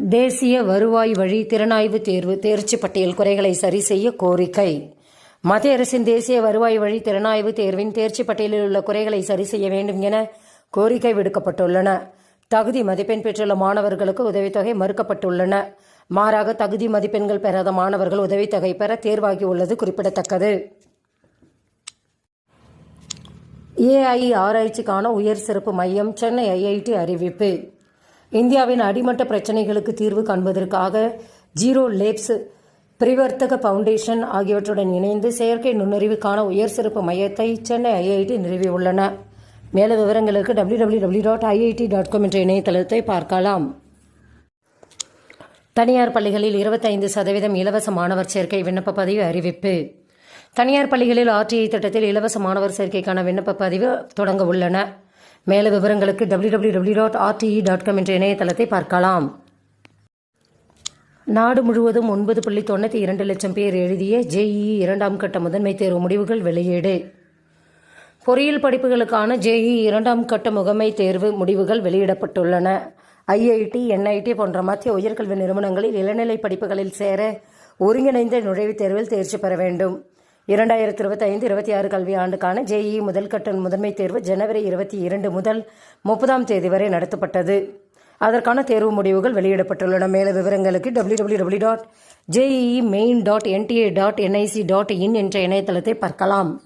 தேசிய வருவாய் வழி திறனாய்வு தேர்வு தேர்ச்சி பட்டியல் குறைகளை சரி செய்ய கோரிக்கை. மத்திய அரசின் தேசிய வருவாய் வழி திறனாய்வு தேர்வின் தேர்ச்சி பட்டியலில் உள்ள குறைகளை சரி செய்ய வேண்டும் என கோரிக்கை விடுக்கப்பட்டுள்ளன. தகுதி மதிப்பெண் பெற்றுள்ள மாணவர்களுக்கு உதவித்தொகை மறுக்கப்பட்டுள்ளன. மாறாக தகுதி மதிப்பெண்கள் பெறாத மாணவர்கள் உதவித்தொகை பெற தேர்வாகியுள்ளது குறிப்பிடத்தக்கது. ஏஐ ஆராய்ச்சிக்கான உயர் சிறப்பு மையம் சென்னை ஐஐடி அறிவிப்பு. இந்தியாவின் அடிமட்ட பிரச்சினைகளுக்கு தீர்வு காண்பதற்காக ஜீரோ லேப்ஸ் பிரிவர்த்தக ஃபவுண்டேஷன் ஆகியவற்றுடன் இணைந்து செயற்கை நுண்ணறிவுக்கான உயர் சிறப்பு மையத்தை சென்னை ஐஐடி நிறுவியுள்ளன. மேலும் விவரங்களுக்கு W W W dot IIT dot com என்ற இணையதளத்தை பார்க்கலாம். தனியார் பள்ளிகளில் இருபத்தைந்து சதவீதம் இலவச மாணவர் சேர்க்கை விண்ணப்ப பதிவு அறிவிப்பு. தனியார் பள்ளிகளில் ஆர்டிஐ திட்டத்தில் இலவச மாணவர் சேர்க்கைக்கான விண்ணப்ப பதிவு தொடங்க உள்ளன. மேல விவரங்களுக்கு W W W dot RTE dot com என்ற இணையதளத்தை பார்க்கலாம். நாடு முழுவதும் ஒன்பது புள்ளி தொண்ணூற்றி இரண்டு லட்சம் பேர் எழுதிய ஜேஇஇ இரண்டாம் கட்ட முதன்மை தேர்வு முடிவுகள் வெளியீடு. பொறியியல் படிப்புகளுக்கான ஜேஇ இரண்டாம் கட்ட முகமை தேர்வு முடிவுகள் வெளியிடப்பட்டுள்ளன. ஐஐடி என்ஐடி போன்ற மத்திய உயர்கல்வி நிறுவனங்களில் இளநிலை படிப்புகளில் சேர ஒருங்கிணைந்த நுழைவுத் தேர்வில் தேர்ச்சி பெற வேண்டும். இரண்டாயிரத்தி இருபத்தைந்து இருபத்தி ஆறு கல்வி ஆண்டுக்கான ஜேஇ முதல் முதன்மை தேர்வு ஜனவரி இருபத்தி இரண்டு முதல் முப்பதாம் தேதி வரை நடத்தப்பட்டது. அதற்கான தேர்வு முடிவுகள் வெளியிடப்பட்டுள்ளன. மேல விவரங்களுக்கு W W W dot JEE main dot NTA dot NIC dot in என்ற இணையதளத்தை பார்க்கலாம்.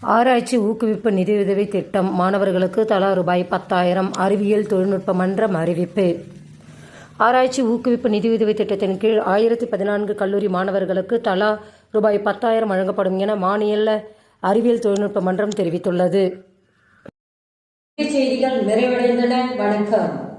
ஆராய்ச்சி ஊக்குவிப்பு நிதியுதவி திட்டம். மாணவர்களுக்கு தலா ரூபாய் பத்தாயிரம். அறிவியல் தொழில்நுட்ப மன்றம் அறிவிப்பு. ஆராய்ச்சி ஊக்குவிப்பு நிதியுதவி திட்டத்தின் கீழ் ஆயிரத்தி பதினான்கு கல்லூரி மாணவர்களுக்கு தலா ரூபாய் பத்தாயிரம் வழங்கப்படும் என மாநில அறிவியல் தொழில்நுட்ப மன்றம் தெரிவித்துள்ளது. செய்திகள் நிறைவடைந்தன. வணக்கம்.